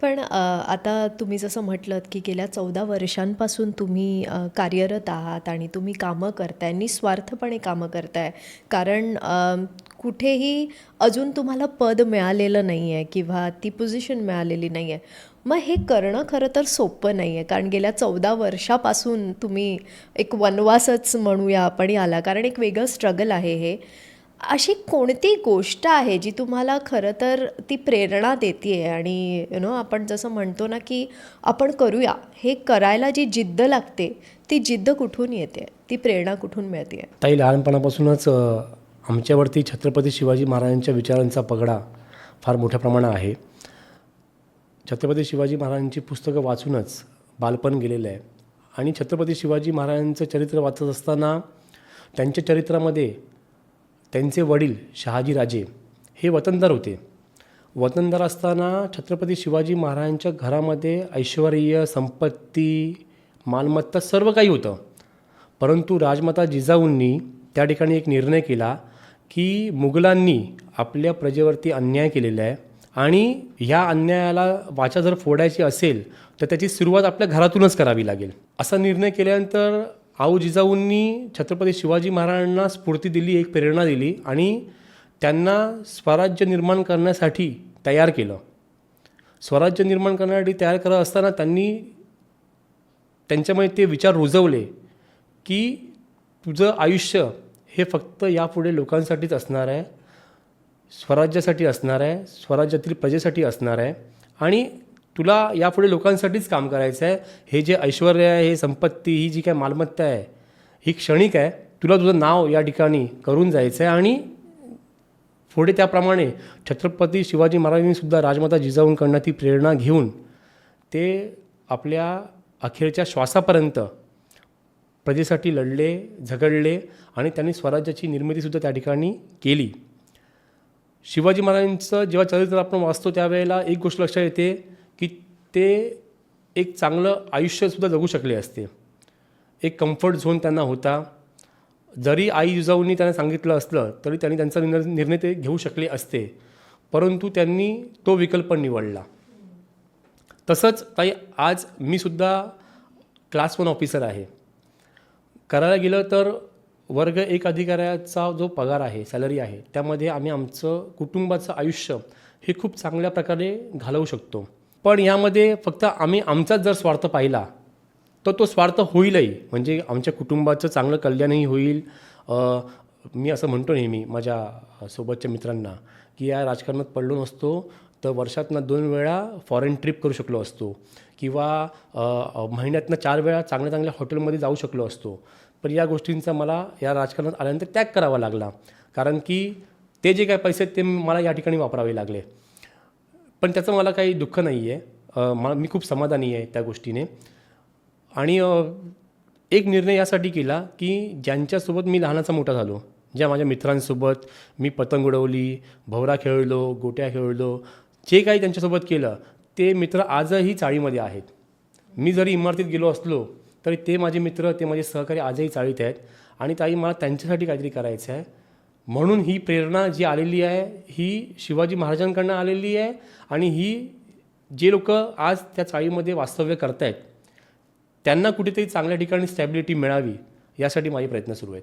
पण आता तुम्ही जसं म्हटलं की गेल्या 14 वर्षांपासून तुम्ही कार्यरत आहात आणि तुम्ही कामं करताय, निस्वार्थपणे कामं करताय. कारण कुठेही अजून तुम्हाला पद मिळालेलं नाही आहे किंवा ती पोझिशन मिळालेली नाही आहे. मग हे करणं खरं तर सोपं नाही आहे. कारण गेल्या 14 वर्षापासून तुम्ही एक वनवासच म्हणूया आपण याला, कारण एक वेगळं स्ट्रगल आहे हे. अशी कोणती गोष्ट आहे जी तुम्हाला खरं तर ती प्रेरणा देतीये आणि यु नो आपण जसं म्हणतो ना, की आपण करूया. हे करायला जी जिद्द लागते, ती जिद्द कुठून येते? ती प्रेरणा कुठून मिळते? ताई लहानपणापासूनच आमच्यावरती छत्रपती शिवाजी महाराजांच्या विचारांचा पगडा फार मोठ्या प्रमाणात आहे. छत्रपती शिवाजी महाराजांची पुस्तकं वाचूनच बालपण गेलेलं आहे आणि छत्रपती शिवाजी महाराजांचं चरित्र वाचत असताना त्यांच्या चरित्रामध्ये त्यांचे वडील शहाजीराजे हे वतनदार होते. वतनदार असताना छत्रपती शिवाजी महाराजांच्या घरामध्ये ऐश्वर्य, संपत्ती, मालमत्ता सर्व काही होतं. परंतु राजमाता जिजाऊंनी त्या ठिकाणी एक निर्णय केला, की मुघलांनी आपल्या प्रजेवरती अन्याय केलेला आहे आणि ह्या अन्यायाला वाचा जर फोडायची असेल, तर त्याची सुरुवात आपल्या घरातूनच करावी लागेल. असा निर्णय केल्यानंतर आऊ जिजाऊंनी छत्रपती शिवाजी महाराजांना स्फूर्ती दिली, एक प्रेरणा दिली आणि त्यांना स्वराज्य निर्माण करण्यासाठी तयार केलं. स्वराज्य निर्माण करण्यासाठी तयार करत असताना त्यांनी त्यांच्यामध्ये ते विचार रुजवले, की तुझं आयुष्य हे फक्त यापुढे लोकांसाठीच असणार आहे. स्वराज्यासाठी असणार आहे, स्वराज्यातील प्रजेसाठी असणार आहे आणि तुला यापुढे लोकांसाठीच काम करायचं आहे. हे जे ऐश्वर आहे, हे संपत्ती, ही जी काय मालमत्ता आहे, ही क्षणिक आहे. तुला तुझं नाव या ठिकाणी करून जायचं आहे आणि पुढे त्याप्रमाणे छत्रपती शिवाजी महाराजांनीसुद्धा राजमाता जिजाऊंकडनं ती प्रेरणा घेऊन ते आपल्या अखेरच्या श्वासापर्यंत प्रजेसाठी लढले, झगडले आणि त्यांनी स्वराज्याची निर्मितीसुद्धा त्या ठिकाणी केली. शिवाजी महाराजांचं जेव्हा चरित्र आपण वाचतो त्यावेळेला एक गोष्ट लक्षात येते, की ते एक चांगलं आयुष्यसुद्धा जगू शकले असते. एक कम्फर्ट झोन त्यांना होता. जरी आई जिजाऊंनी त्यांना सांगितलं असलं, तरी त्यांनी त्यांचा निर्णय निर्णय ते घेऊ शकले असते. परंतु त्यांनी तो विकल्प निवडला. तसंच ताई आज मी सुद्धा क्लास वन ऑफिसर आहे. करायला गेलं तर वर्ग एक अधिकाऱ्याचा जो पगार आहे, सॅलरी आहे, त्यामध्ये आम्ही आमचं कुटुंबाचं आयुष्य हे खूप चांगल्या प्रकारे घालवू शकतो. पण यामध्ये फक्त आम्ही आमचाच जर स्वार्थ पाहिला, तर तो स्वार्थ होईलही. म्हणजे आमच्या कुटुंबाचं चांगलं कल्याणही होईल. मी असं म्हणतो नेहमी माझ्या सोबतच्या मित्रांना, की या राजकारणात पडलो नसतो, तर वर्षातनं दोन वेळा फॉरेन ट्रिप करू शकलो असतो किंवा महिन्यातनं चार वेळा चांगल्या-चांगल्या हॉटेलमध्ये जाऊ शकलो असतो. पण या गोष्टींचा मला या राजकारणात आल्यानंतर त्याग करावा लागला. कारण की ते जे काय पैसे आहेत, ते मला या ठिकाणी वापरावे लागले. पण त्याचं मला काही दुःख नाही आहे. मा मी खूप समाधानी आहे त्या गोष्टीने. आणि एक निर्णय यासाठी केला, की ज्यांच्यासोबत मी लहानाचा मोठा झालो, ज्या माझ्या मित्रांसोबत मी पतंग उडवली, भोवरा खेळलो, गोट्या खेळलो, जे काही त्यांच्यासोबत केलं, ते मित्र आजही चाळीमध्ये आहेत. मी जरी इमारतीत गेलो असलो, तरी ते माझे मित्र, ते माझे सहकारी आजही चाळीत आहेत आणि ताई मला त्यांच्यासाठी काहीतरी करायचं आहे. म्हणून ही प्रेरणा जी आलेली आहे, ही शिवाजी महाराजांकडनं आलेली आहे आणि ही जे लोक आज त्या चाळीमध्ये वास्तव्य करत आहेत त्यांना कुठेतरी चांगल्या ठिकाणी स्टॅबिलिटी मिळावी, यासाठी माझे प्रयत्न सुरू आहेत.